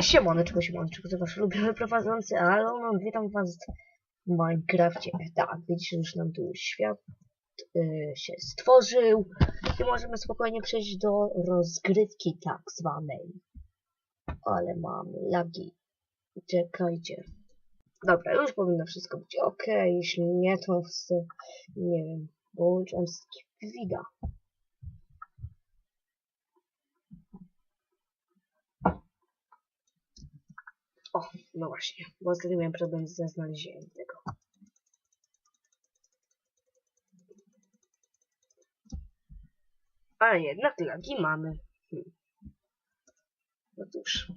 Siemoneczko, siemoneczko, to wasz ulubiony prowadzący Alon, witam was w Minecrafcie. Tak, widzicie, już nam tu świat y, się stworzył i możemy spokojnie przejść do rozgrywki tak zwanej. Ale mamy lagi. Czekajcie. Dobra, już powinno wszystko być ok, jeśli nie, to z, nie wiem, połączyłem z Wida. O, no właśnie, bo ostatnio miałem problem ze znalezieniem tego. Ale jednak lagi mamy. Hm. No cóż,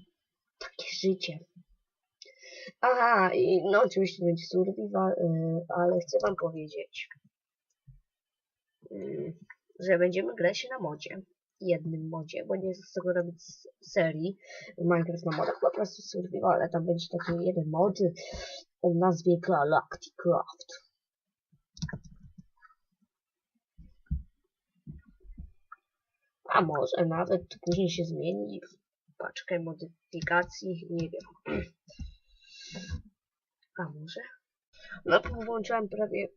takie życie. Aha, i no oczywiście będzie survival, y, ale chcę wam powiedzieć, y, że będziemy grać na modzie. Jednym modzie, bo nie chcę z tego robić serii Minecraft na modach, po prostu survival, ale tam będzie taki jeden mod o nazwie Galacticraft. A może nawet później się zmieni w paczkę modyfikacji, nie wiem. A może? No włączyłam prawie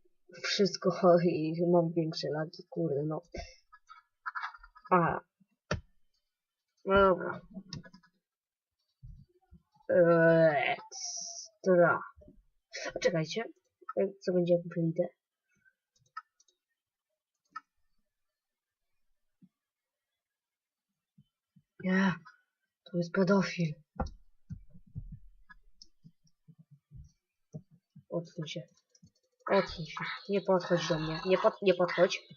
wszystko i mam większe lagi, kurde no. A. Dobra. Ekstra. Czekajcie. Co będzie jak wyjdę? Nie. To jest pedofil. Odsuń się. Odsuń się. Nie podchodź do mnie. Nie, pod, nie podchodź.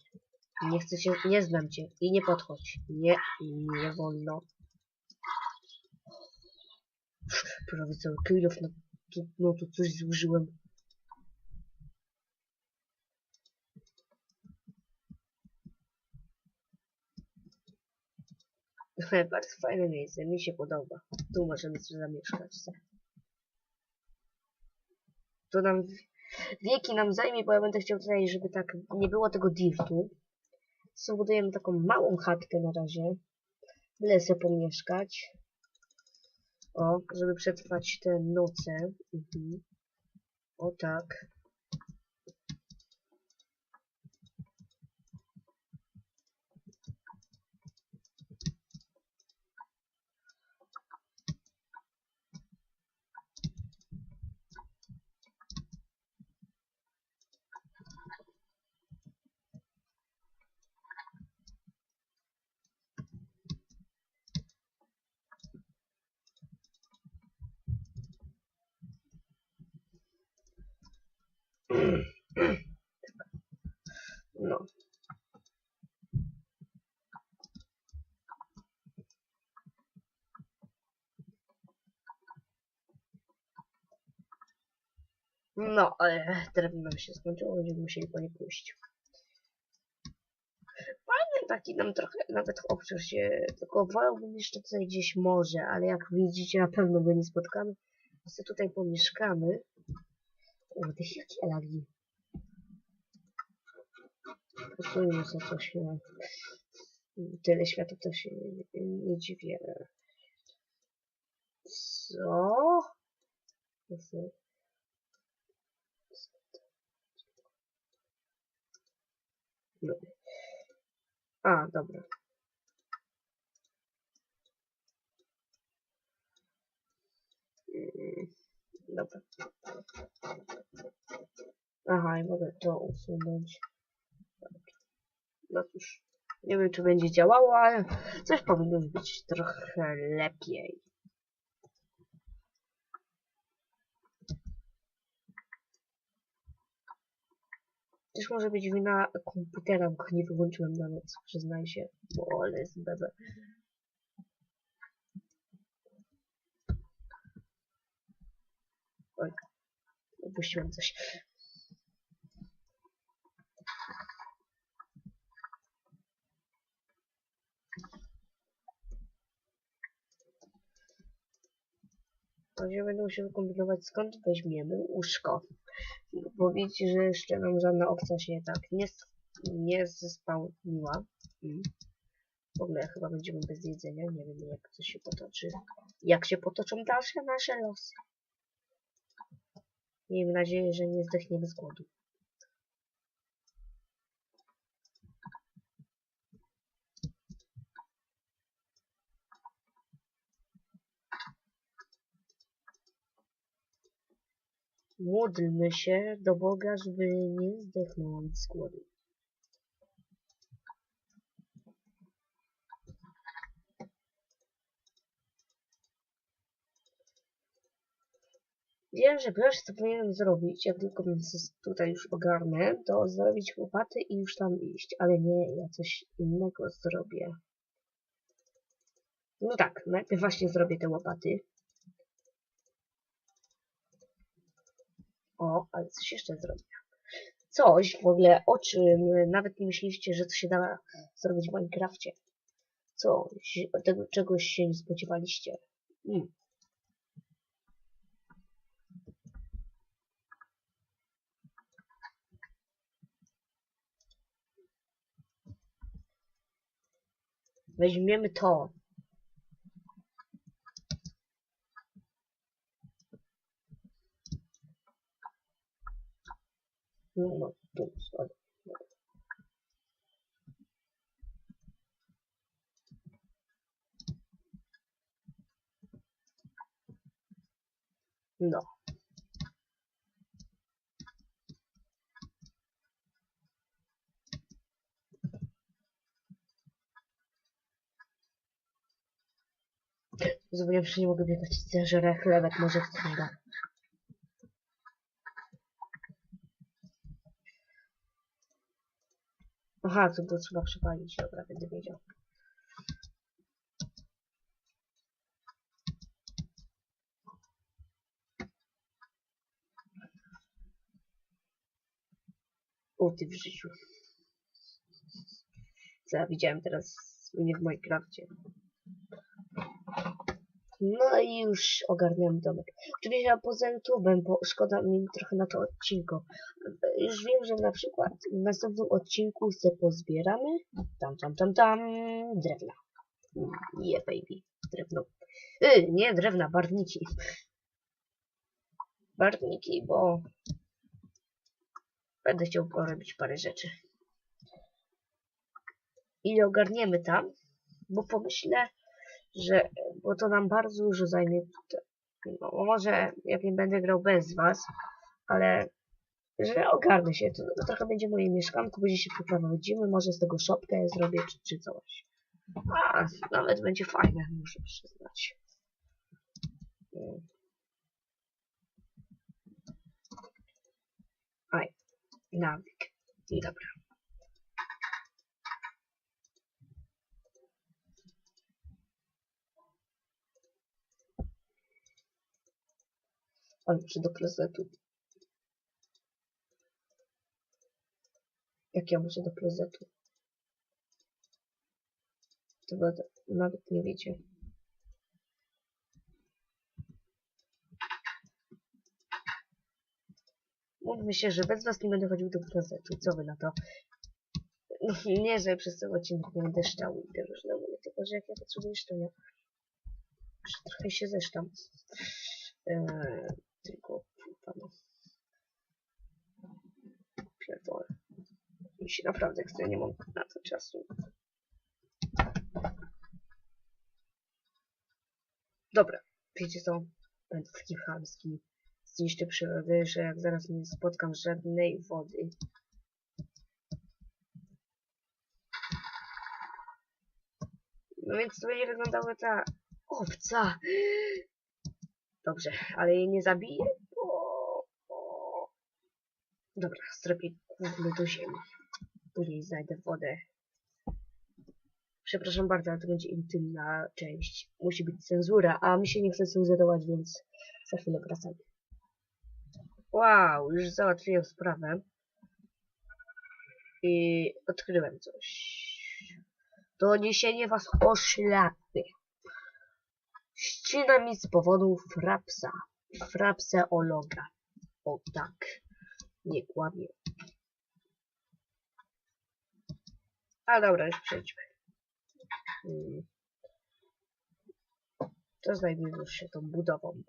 Nie chcę cię, nie znam cię. I nie podchodź. Nie, nie wolno. Prawie cały kilof, no, to, no to coś zużyłem. Bardzo fajne miejsce, mi się podoba. Tu możemy sobie zamieszkać. To nam wieki nam zajmie, bo ja będę chciał tutaj, żeby tak nie było tego dirtu. Zbudujemy taką małą chatkę na razie. Byle sobie pomieszkać. O, żeby przetrwać te noce. Mhm. O tak. No. No, ale drewno nam się skończyło, będziemy musieli po nie pójść. Fajny taki nam trochę, nawet obszar się, tylko wolałbym jeszcze tutaj gdzieś może, ale jak widzicie na pewno go nie spotkamy. Więc tutaj pomieszkamy. Te jakie lagi. Posujmy sobie coś. Tyle świata to się nie, dziwię. Co są- No. A, dobra. Mm, Dobra. Aha, i mogę to usunąć. No cóż, nie wiem czy będzie działało, ale coś powinno być trochę lepiej. Też może być wina komputera, bo nie wyłączyłem na noc, przyznaj się. Bo ale jest bebe. Oj, opuściłem coś. Będzie będę musiał kombinować skąd weźmiemy łóżko. Bo widzicie, że jeszcze nam żadna opcja się tak nie, nie zespałniła. Mm. W ogóle chyba będziemy bez jedzenia, nie wiem jak to się potoczy. jak się potoczą dalsze nasze losy. Miejmy nadzieję, że nie zdechniemy z głodu. Módlmy się do Boga, żeby nie zdechnąć z głodu. Wiem, że pierwsze co powinienem zrobić, jak tylko tutaj już ogarnę, to zrobić łopaty i już tam iść, ale nie, ja coś innego zrobię. No tak, najpierw właśnie zrobię te łopaty. O, ale coś jeszcze zrobię. Coś w ogóle, o czym nawet nie myśleliście, że to się da zrobić w Minecrafcie. Coś, tego czegoś się nie spodziewaliście. Hmm. Weźmiemy to. No, no, tu, sorry. No. Zapomniałem, że nie mogę biegać. Zeżerę chlebek, może chcę go. Aha, to było trzeba przepalić. Dobra, będę wiedział. O, ty w życiu. Co ja widziałem teraz nie w Minecrafcie. No i już ogarniam domek. Oczywiście ja poza YouTube'em, bo szkoda mi trochę na to odcinku. Już wiem, że na przykład w następnym odcinku se pozbieramy tam, tam, tam, tam drewna. Yeah, baby. Drewno. Y, nie drewna, barwniki. Barwniki, bo będę chciał porobić parę rzeczy. I ogarniemy tam, bo pomyślę, że, bo to nam bardzo dużo zajmie. No, może jak nie będę grał bez was, ale że ogarnę się. To, to trochę będzie moje mieszkanko, będzie się przeprowadzimy, może z tego szopkę zrobię czy, czy coś. A, nawet będzie fajne, muszę przyznać. Nawyk. Dobra. Ale muszę do klozetu. Jak ja muszę do klozetu? To nawet nie wiecie. Mówmy się, że bez was nie będę chodził do klozetu. Co wy na to? No, nie, że przez cały odcinek nie będę szczał i te różne mówię, tylko że jak ja potrzebuję szczenia. Trochę się zeszczam. Eee, tylko pana. Pierdolę. Jeśli naprawdę chcę, nie mam na to czasu. Dobra, wiecie co? Będę taki chamski. Zniszczę przyrodę, że jak zaraz nie spotkam żadnej wody. No więc to będzie wyglądała ta owca. Dobrze, ale jej nie zabiję, bo... Dobra, zrobię główny do ziemi. Później znajdę wodę. Przepraszam bardzo, ale to będzie intymna część. Musi być cenzura, a mi się nie chce cenzurować, więc za chwilę wracamy. Wow, już załatwiłem sprawę. I odkryłem coś. Doniesienie was o szlapy. Ścina mi z powodu frapsa. Frapseologa. O tak. Nie kłamie. A dobra, już przejdźmy. Hmm. to zajmijmy się tą budową.